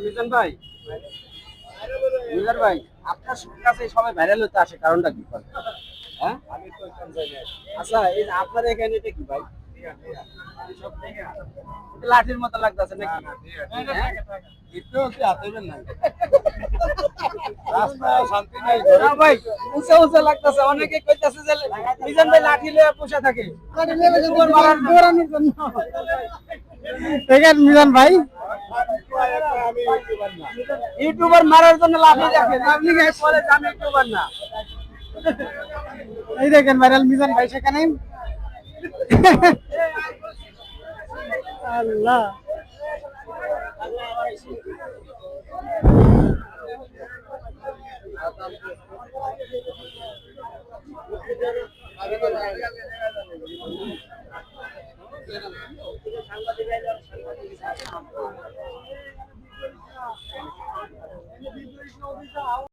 মিজান ভাই মিজান ভাই আপনার কাছে সবাই ভাইরাল হতে আসে কারণটা কি? হ্যাঁ আচ্ছা এই আপনার এখানে এটা কি ভাই লাঠির মতো লাগতেছে নাকি হ্যাঁ? না ভাই মিজান ভাই ইউটিউবার মারার জন্য লাঠি দেখেন আপনি এই দেখেন ভাইরাল মিজান ভাই সেখানে। আল্লাহ। সাংবাদিক